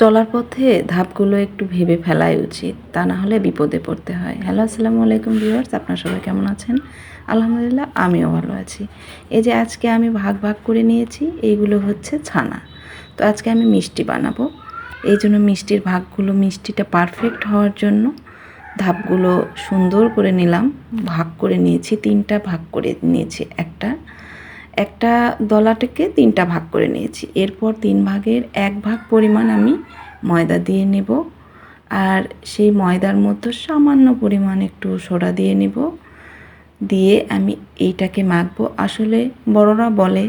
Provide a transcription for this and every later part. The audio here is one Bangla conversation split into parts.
চলার পথে ধাপগুলো একটু ভেবে ফেলাই উচিত, তা না হলে বিপদে পড়তে হয়। হ্যালো, আসসালামু আলাইকুম ভিউয়ার্স, আপনারা সবাই কেমন আছেন? আলহামদুলিল্লাহ, আমিও ভালো আছি। এই যে আজকে আমি ভাগ ভাগ করে নিয়েছি, এইগুলো হচ্ছে ছানা। তো আজকে আমি মিষ্টি বানাবো। এই জন্য মিষ্টির ভাগগুলো, মিষ্টিটা পারফেক্ট হওয়ার জন্য ধাপগুলো সুন্দর করে নিলাম। ভাগ করে নিয়েছি, তিনটা ভাগ করে নিয়েছি একটা। একটা দলাটাকে তিনটা ভাগ করে নিয়েছি। এরপর তিন ভাগের এক ভাগ পরিমাণ আমি ময়দা দিয়ে নেব আর সেই ময়দার মধ্যে সামান্য পরিমাণ একটু সোডা দিয়ে নেব। দিয়ে আমি এইটাকে মাখবো। আসলে বড়রা বলে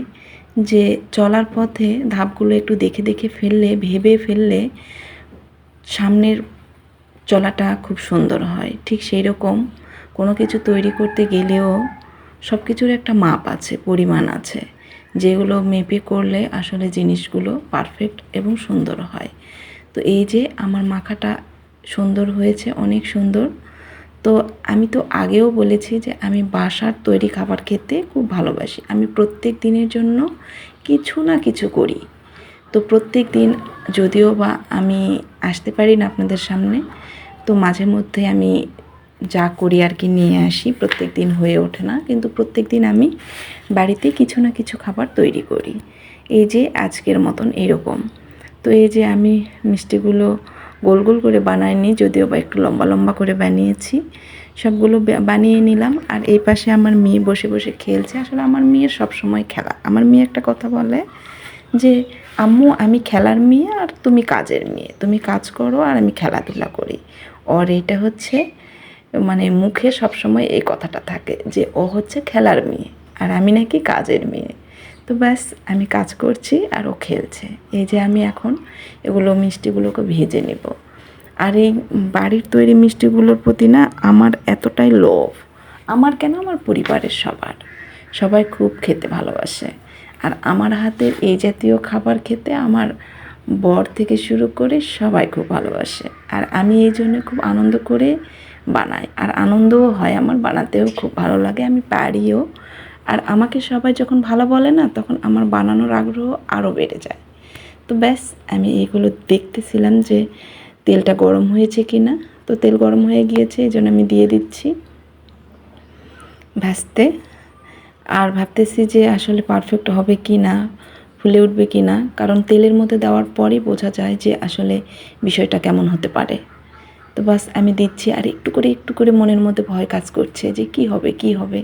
যে, চলার পথে ধাপগুলো একটু দেখে দেখে ফেললে, ভেবে ফেললে সামনের চলাটা খুব সুন্দর হয়। ঠিক সেই রকম কোনো কিছু তৈরি করতে গেলেও সব কিছুর একটা মাপ আছে, পরিমাণ আছে, যেগুলো মেপে করলে আসলে জিনিসগুলো পারফেক্ট এবং সুন্দর হয়। তো এই যে আমার মাখাটা সুন্দর হয়েছে, অনেক সুন্দর। তো আমি তো আগেও বলেছি যে আমি বাসার তৈরি খাবার খেতে খুব ভালোবাসি। আমি প্রত্যেক দিনের জন্য কিছু না কিছু করি। তো প্রত্যেক দিন যদিও বা আমি আসতে পারি না আপনাদের সামনে, তো মাঝে মধ্যে আমি যা করি আর কি নিয়ে আসি, প্রত্যেক দিন হয়ে ওঠে না। কিন্তু প্রত্যেক দিন আমি বাড়িতে কিছু না কিছু খাবার তৈরি করি। এই যে আজকের মতন এরকম। তো এই যে আমি মিষ্টিগুলো গোল গোল করে বানাইনি, যদিও বা একটু লম্বা লম্বা করে বানিয়েছি, সবগুলো বানিয়ে নিলাম। আর এই পাশে আমার মেয়ে বসে বসে খেলছে। আসলে আমার মেয়ের সব সময় খেলা। আমার মেয়ে একটা কথা বলে যে, আম্মু, আমি খেলার মেয়ে আর তুমি কাজের মেয়ে। তুমি কাজ করো আর আমি খেলাধুলা করি। ওর এটা হচ্ছে মানে মুখে সবসময় এই কথাটা থাকে যে, ও হচ্ছে খেলার মেয়ে আর আমি নাকি কাজের মেয়ে। তো ব্যাস, আমি কাজ করছি আর ও খেলছে। এই যে আমি এখন এগুলো মিষ্টিগুলোকে ভেজে নেব। আর এই বাড়ির তৈরি মিষ্টিগুলোর প্রতি না আমার এতটাই লোভ। আমার কেন? আমার পরিবারের সবার। সবাই খুব খেতে ভালোবাসে। আর আমার হাতের এই জাতীয় খাবার খেতে আমার বর থেকে শুরু করে সবাই খুব ভালোবাসে। আর আমি এই জন্য খুব আনন্দ করে বানাই আর আনন্দও হয় আমার, বানাতেও খুব ভালো লাগে, আমি পারিও। আর আমাকে সবাই যখন ভালো বলে না, তখন আমার বানানোর আগ্রহ আরও বেড়ে যায়। তো ব্যাস, আমি এইগুলো দেখতেছিলাম যে তেলটা গরম হয়েছে কি না তো তেল গরম হয়ে গিয়েছে, এই জন্য আমি দিয়ে দিচ্ছি। ভাজতে আর ভাবতেছি যে আসলে পারফেক্ট হবে কি না ফুলে উঠবে কি না কারণ তেলের মধ্যে দেওয়ার পরই বোঝা যায় যে আসলে বিষয়টা কেমন হতে পারে। তো বাস আমি দিচ্ছি। আর একটু করে একটু করে মনের মধ্যে ভয় কাজ করছে যে কি হবে কি হবে।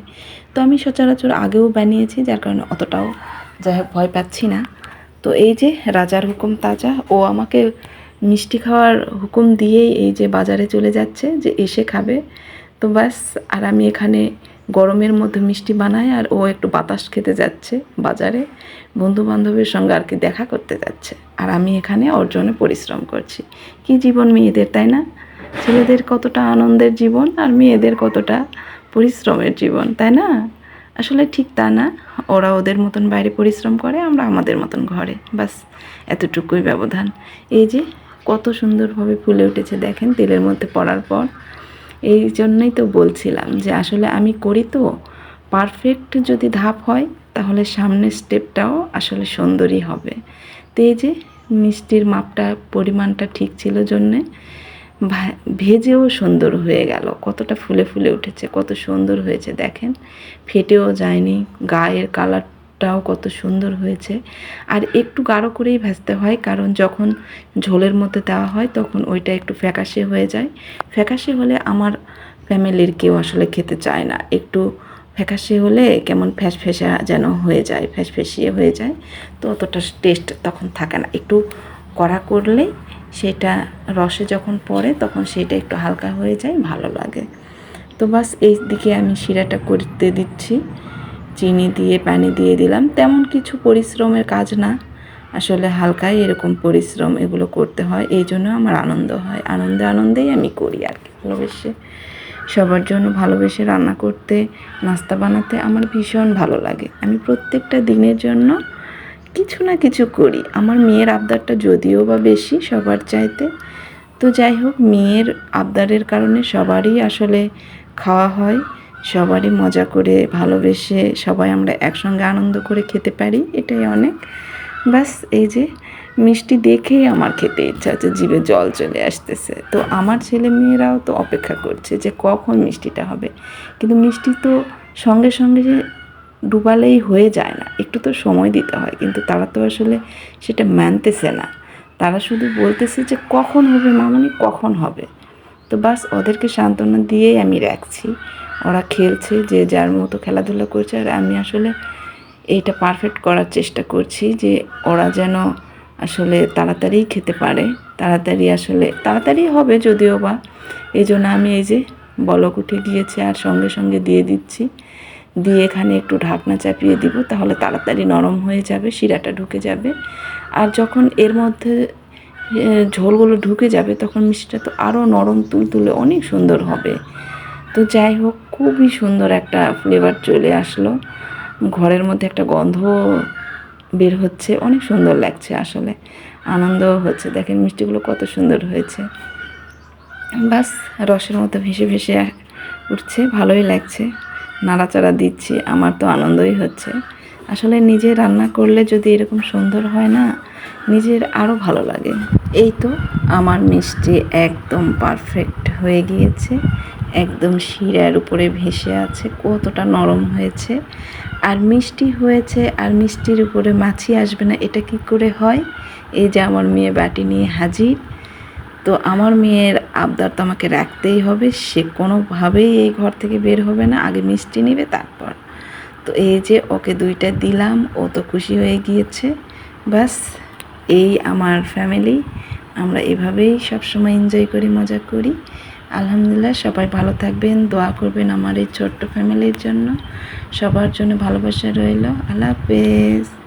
তো আমি সচরাচর আগেও বানিয়েছি, যার কারণে অতটাও যাই হোক ভয় পাচ্ছি না। তো এই যে রাজার হুকুম তাজা, ও আমাকে মিষ্টি খাওয়ার হুকুম দিয়েই এই যে বাজারে চলে যাচ্ছে যে এসে খাবে। তো ব্যাস আর আমি এখানে গরমের মধ্যে মিষ্টি বানাই, আর ও একটু বাতাস খেতে যাচ্ছে বাজারে। বন্ধু বান্ধবের সঙ্গে আর কি দেখা করতে যাচ্ছে। আর আমি এখানে অর্জনে পরিশ্রম করছি। কি জীবন মেয়েদের, তাই না? ছেলেদের কতটা আনন্দের জীবন আর মেয়েদের কতটা পরিশ্রমের জীবন, তাই না? আসলে ঠিক তা না। ওরা ওদের মতন বাইরে পরিশ্রম করে, আমরা আমাদের মতন ঘরে। বাস, এতটুকুই ব্যবধান। এই যে কত সুন্দরভাবে ফুলে উঠেছে দেখেন তেলের মধ্যে পড়ার পর। এই জন্যই তো বলছিলাম যে আসলে আমি করি তো। পারফেক্ট যদি ধাপ হয়, তাহলে সামনের স্টেপটাও আসলে সুন্দরই হবে। তো এই যে মিষ্টির মাপটা, পরিমাণটা ঠিক ছিল জন্যে ভেজেও সুন্দর হয়ে গেল। কতটা ফুলে ফুলে উঠেছে, কত সুন্দর হয়েছে, দেখেন। ফেটেও যায়নি, গায়ের কালারটাও কত সুন্দর হয়েছে। আর একটু গাঢ় করেই ভাজতে হয়, কারণ যখন ঝোলের মধ্যে দেওয়া হয়, তখন ওইটা একটু ফ্যাকাশে হয়ে যায়। ফ্যাকাশে হলে আমার ফ্যামিলির কেউ আসলে খেতে চায় না। একটু ফ্যাকাশে হলে কেমন ফ্যাস যেন হয়ে যায় ফ্যাস হয়ে যায়, তো অতটা টেস্ট তখন থাকে না। একটু কড়া করলেই সেটা রসে যখন পড়ে তখন সেটা একটু হালকা হয়ে যায়, ভালো লাগে। তো বাস এই দিকে আমি শিরাটা করতে দিচ্ছি। চিনি দিয়ে, পানি দিয়ে দিলাম। তেমন কিছু পরিশ্রমের কাজ না। আসলে হালকাই এরকম পরিশ্রম এগুলো করতে হয়। এই জন্য আমার আনন্দ হয়। আনন্দে আনন্দেই আমি করি আর কি। ভালোবেসে, সবার জন্য ভালোবেসে রান্না করতে, নাস্তা বানাতে আমার ভীষণ ভালো লাগে। আমি প্রত্যেকটা দিনের জন্য কিছু না কিছু করি। আমার মেয়ের আবদারটা যদিও বা বেশি সবার চাইতে। তো যাই হোক, মেয়ের আবদারের কারণে সবারই আসলে খাওয়া হয়, সবারই মজা করে ভালোবেসে সবাই আমরা একসঙ্গে আনন্দ করে খেতে পারি, এটাই অনেক। ব্যাস এই যে মিষ্টি দেখেই আমার খেতে ইচ্ছা হচ্ছে জিভে জল চলে আসতেছে। তো আমার ছেলে মেয়েরাও তো অপেক্ষা করছে যে কখন মিষ্টিটা হবে। কিন্তু মিষ্টি তো সঙ্গে সঙ্গে যে ডুবালেই হয়ে যায় না। একটু তো সময় দিতে হয়, কিন্তু তারা তো আসলে সেটা মানতেছে না। তারা শুধু বলতেছে যে কখন হবে মামনি, কখন হবে। তো বাস ওদেরকে সান্ত্বনা দিয়েই আমি রাখছি। ওরা খেলছে, যে যার মতো খেলাধুলা করছে, আর আমি আসলে এইটা পারফেক্ট করার চেষ্টা করছি যে ওরা যেন আসলে তাড়াতাড়ি খেতে পারে। তাড়াতাড়ি আসলে, তাড়াতাড়ি হবে যদিও বা। এই জন্য আমি এই যে বলক উঠে গিয়েছে আর সঙ্গে সঙ্গে দিয়ে দিচ্ছি। দিয়ে এখানে একটু ঢাকনা চাপিয়ে দিব, তাহলে তাড়াতাড়ি নরম হয়ে যাবে, শিরাটা ঢুকে যাবে। আর যখন এর মধ্যে ঝোলগুলো ঢুকে যাবে, তখন মিষ্টিটা তো আরও নরম তুলতুলে অনেক সুন্দর হবে। তো যাই হোক, খুবই সুন্দর একটা ফ্লেভার চলে আসলো। ঘরের মধ্যে একটা গন্ধ বের হচ্ছে, অনেক সুন্দর লাগছে আসলে। আনন্দও হচ্ছে, দেখেন মিষ্টিগুলো কত সুন্দর হয়েছে। বাস, রসের মতো ভেসে ভেসে উঠছে, ভালোই লাগছে। নাড়াচাড়া দিচ্ছি, আমার তো আনন্দই হচ্ছে। আসলে নিজে রান্না করলে যদি এরকম সুন্দর হয় না, নিজের আরও ভালো লাগে। এই তো আমার মিষ্টি একদম পারফেক্ট হয়ে গিয়েছে, একদম শিরার উপরে ভেসে আছে, কতটা নরম হয়েছে। আর মিষ্টি হয়েছে, আর মিষ্টির উপরে মাছি আসবে না, এটা কি করে হয়? এই যে আমার মেয়ে বাটি নিয়ে হাজির। তো আমার মেয়ের আবদার তো আমাকে রাখতেই হবে, সে কোনোভাবেই এই ঘর থেকে বের হবে না। আগে মিষ্টি নেবে, তারপর। তো এই যে ওকে দুইটা দিলাম, ও তো খুশি হয়ে গিয়েছে। বাস এই আমার ফ্যামিলি আমরা এভাবেই সবসময় এনজয় করি, মজা করি। আলহামদুলিল্লাহ, সবাই ভালো থাকবেন, দোয়া করবেন আমার এই ছোট্ট ফ্যামিলির জন্য। সবার জন্য ভালোবাসা রইল। আল্লাহ হাফেজ।